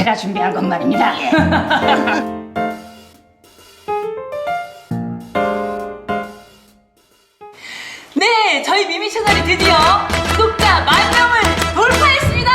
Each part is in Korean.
제가 준비한 것 말입니다. 네, 저희 미미 채널이 드디어 구독자 만 명을 돌파했습니다.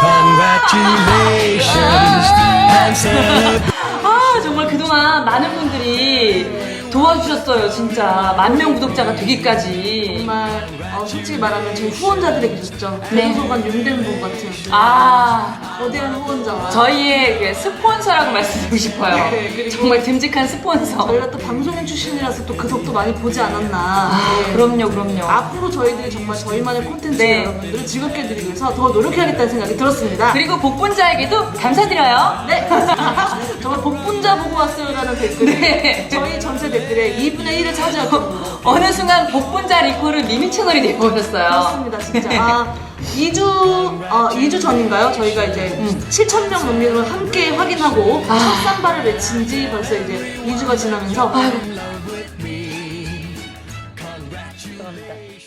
Congratulations, handsome. 아 정말 그동안 많은 분들이 도와주셨어요 진짜 만 명 구독자가 되기까지 정말 어, 솔직히 말하면 저희 후원자들이 계셨죠. 네. 대도서관 윤대문 같은 아 거대한 후원자와 저희의 그 스폰서라고 말씀드리고 싶어요 네, 그리고 정말 듬직한 스폰서 저희가 또 방송인 출신이라서 또그 덕도 많이 보지 않았나. 아 네. 그럼요 그럼요 앞으로 저희들이 정말 저희만의 콘텐츠 네. 여러분들을 즐겁게 해드리기 위해서 더 노력해야겠다는 생각이 들었습니다. 그리고 복분자에게도 감사드려요 네. 정말 복분자 보고 왔어요라는 댓글이 네. 저희 전체 댓글에 2분의 1을 차지하고 어느 순간 복분자 리콜을 미미 채널이 되어버렸어요 그렇습니다, 진짜. 아, 2주, 어, 2주 전인가요? 저희가 이제 7,000명 넘기를 함께 확인하고 아. 첫 산발을 외친 지 벌써 이제 2주가 지나면서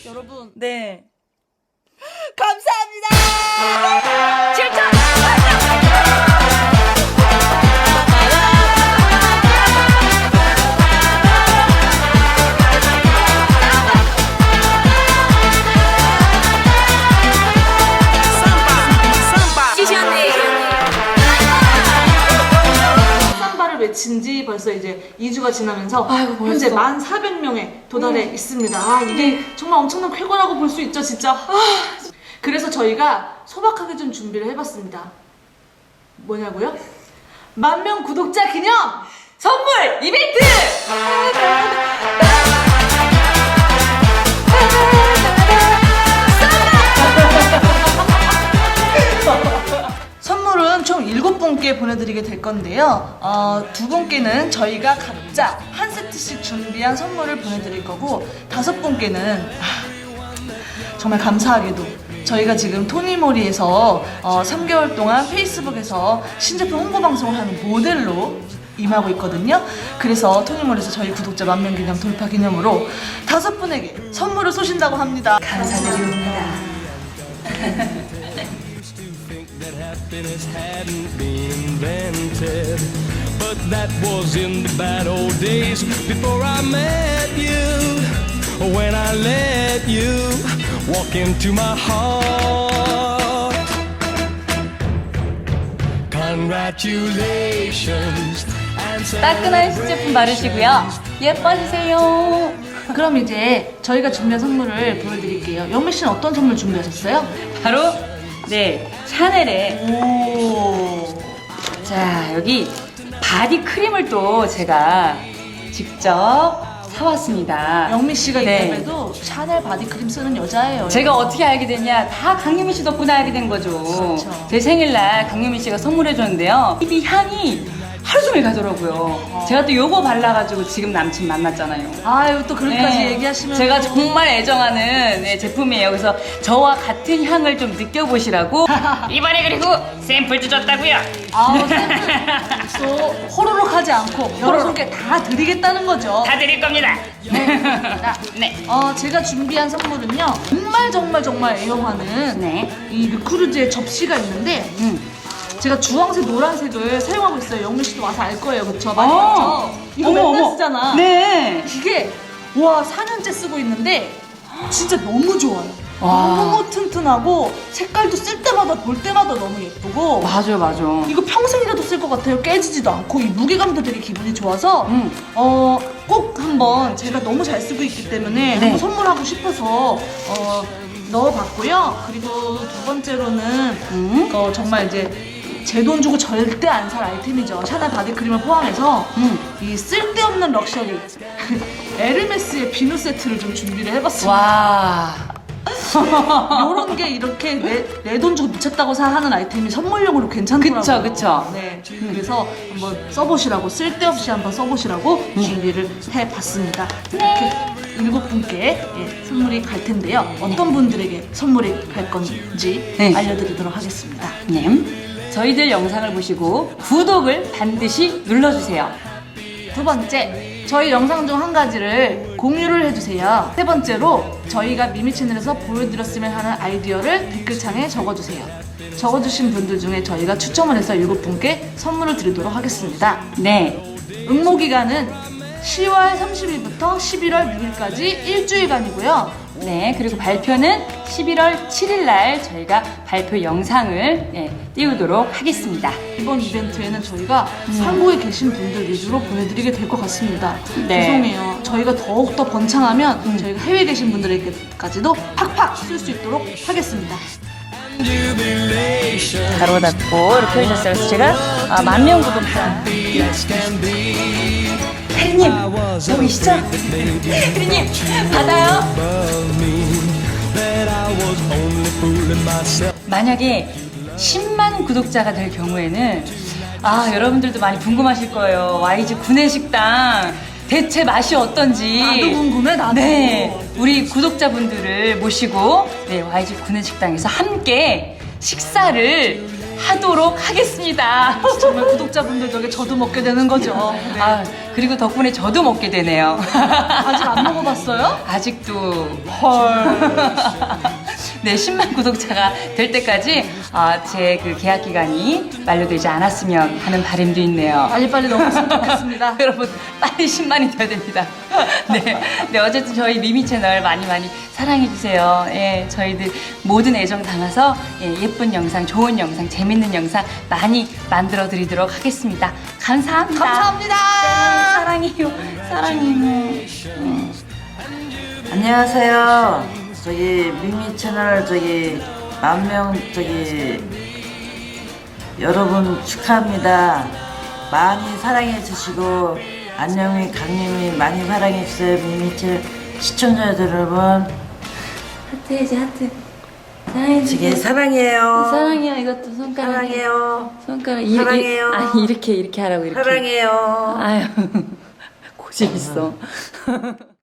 여러분 네 감사합니다. 첫 산발을 외친 지 벌써 이제 2주가 지나면서 아이고. 현재 1,400명에 도달해 있습니다. 아, 이게 정말 엄청난 쾌거라고 볼 수 있죠, 진짜. 그래서 저희가 소박하게 좀 준비를 해봤습니다. 뭐냐고요? 만명 구독자 기념! 선물 이벤트 분께 보내드리게 될 건데요. 어, 두 분께는 저희가 각자 한 세트씩 준비한 선물을 보내드릴 거고, 다섯 분께는 아, 정말 감사하게도 저희가 지금 토니모리에서 어, 3개월 동안 페이스북에서 신제품 홍보 방송을 하는 모델로 임하고 있거든요. 그래서 토니모리에서 저희 구독자 만 명 기념 돌파 기념으로 다섯 분에게 선물을 쏘신다고 합니다. 감사드립니다 happiness hadn't been invented. But that was in the bad old days before I met you. When I let you walk into my heart. Congratulations. 따끈한 신제품 바르시고요 예뻐지세요 그럼 이제 저희가 준비한 선물을 보여드릴게요. 영미 씨는 어떤 선물 준비하셨어요? 바로 네 샤넬의 오. 자 여기 바디 크림을 또 제가 직접 사왔습니다. 영미 씨가 네. 이번에도 샤넬 바디크림 쓰는 여자예요. 제가 어떻게 알게 됐냐? 다 강유미 씨 덕분에 알게 된 거죠. 그렇죠. 제 생일날 강유미 씨가 선물해 줬는데요. 이 향이 하루 종일 가더라고요. 제가 또 요거 발라가지고 지금 남친 만났잖아요. 아유 또 그렇게까지 네. 얘기하시면 제가 또- 정말 애정하는 네, 제품이에요. 그래서 저와 같은 향을 좀 느껴보시라고 이번에 그리고 샘플도 줬다고요. 아우 또 호로록 하지 않고 여러분께 다 드리겠다는 거죠. 다 드릴 겁니다. 네. 어 제가 준비한 선물은요 정말 정말 정말 애용하는 네. 이 르크루즈의 접시가 있는데 음. 제가 주황색 노란색을 사용하고 있어요. 영미 씨도 와서 알 거예요, 그렇죠? 많이 어. 봤죠? 이거 어머, 맨날 어머. 쓰잖아. 네. 이게 와 4년째 쓰고 있는데 진짜 너무 좋아요. 와. 너무 튼튼하고 색깔도 쓸 때마다 볼 때마다 너무 예쁘고 맞아요, 맞아. 이거 평생이라도 쓸 것 같아요. 깨지지도 않고 이 무게감도 되게 기분이 좋아서 음. 어, 꼭 한번 제가 너무 잘 쓰고 있기 때문에 네. 한번 선물하고 싶어서 어, 넣어봤고요. 그리고 두 번째로는 음. 어, 정말 이제 제 돈 주고 절대 안 살 아이템이죠. 샤넬 바디 크림을 포함해서 음. 이 쓸데없는 럭셔리 에르메스의 비누 세트를 좀 준비를 해봤습니다. 와. 이런 게 이렇게 내 돈 주고 미쳤다고 사 하는 아이템이 선물용으로 괜찮더라고요. 그쵸, 그쵸. 네, 그래서 한번 써보시라고 쓸데없이 한번 써보시라고 준비를 해봤습니다. 이렇게 일곱 분께 예, 선물이 갈 텐데요. 어떤 분들에게 선물이 갈 건지 네. 알려드리도록 하겠습니다. 네. 저희들 영상을 보시고 구독을 반드시 눌러주세요. 두 번째, 저희 영상 중 한 가지를 공유를 해주세요. 세 번째로 저희가 미미 채널에서 보여드렸으면 하는 아이디어를 댓글창에 적어주세요. 적어주신 분들 중에 저희가 추첨을 해서 일곱 분께 선물을 드리도록 하겠습니다. 네. 응모 기간은 10월 30일부터 11월 6일까지 일주일간이고요. 네, 그리고 발표는 11월 7일 날 저희가 발표 영상을 네, 띄우도록 하겠습니다. 이번 이벤트에는 저희가 상고에 계신 분들 위주로 보내드리게 될 것 같습니다. 네. 죄송해요. 저희가 더욱더 번창하면 저희가 해외에 계신 분들에게까지도 팍팍 쓸 수 있도록 하겠습니다. Jubilation. 가로 닫고 이렇게 해주셨어요. 그래서 제가 아, 만명 구독자. Yes, can be. 혜리님, that 혜리님, 받아요. 만약에 10만 구독자가 될 경우에는 아 여러분들도 많이 궁금하실 거예요. YG 구내식당 대체 맛이 어떤지. 나도 궁금해, 나도. 네, 우리 구독자분들을 모시고 네, YG 구내식당에서 함께 식사를 하도록 하겠습니다. 정말 구독자분들 덕에 저도 먹게 되는 거죠. 네. 아 그리고 덕분에 저도 먹게 되네요. 아직 안 먹어봤어요? 아직도 헐. 네, 10만 구독자가 될 때까지 아, 제 그 계약 기간이 만료되지 않았으면 하는 바람도 있네요. 빨리빨리 넘었으면 좋겠습니다. 여러분 빨리 10만이 돼야 됩니다. 네, 네 어쨌든 저희 미미 채널 많이 많이 사랑해 주세요. 예, 저희들 모든 애정 담아서 예, 예쁜 영상, 좋은 영상, 재밌는 영상 많이 만들어 드리도록 하겠습니다. 감사합니다. 감사합니다. 네, 사랑해요, 사랑해요. 안녕하세요. 저기 미미 채널 저기 만 명 저기 여러분 축하합니다. 많이 사랑해 주시고 안녕히 강림이 많이 사랑해 주세요. 미미 채널 시청자 여러분 하트 해지 하트. 사랑해 되게 사랑해요. 사랑해요. 이것도 손가락. 사랑해요. 손가락. 이, 사랑해요. 이, 아니 이렇게 이렇게 하라고 이렇게. 사랑해요. 아유 고집 있어.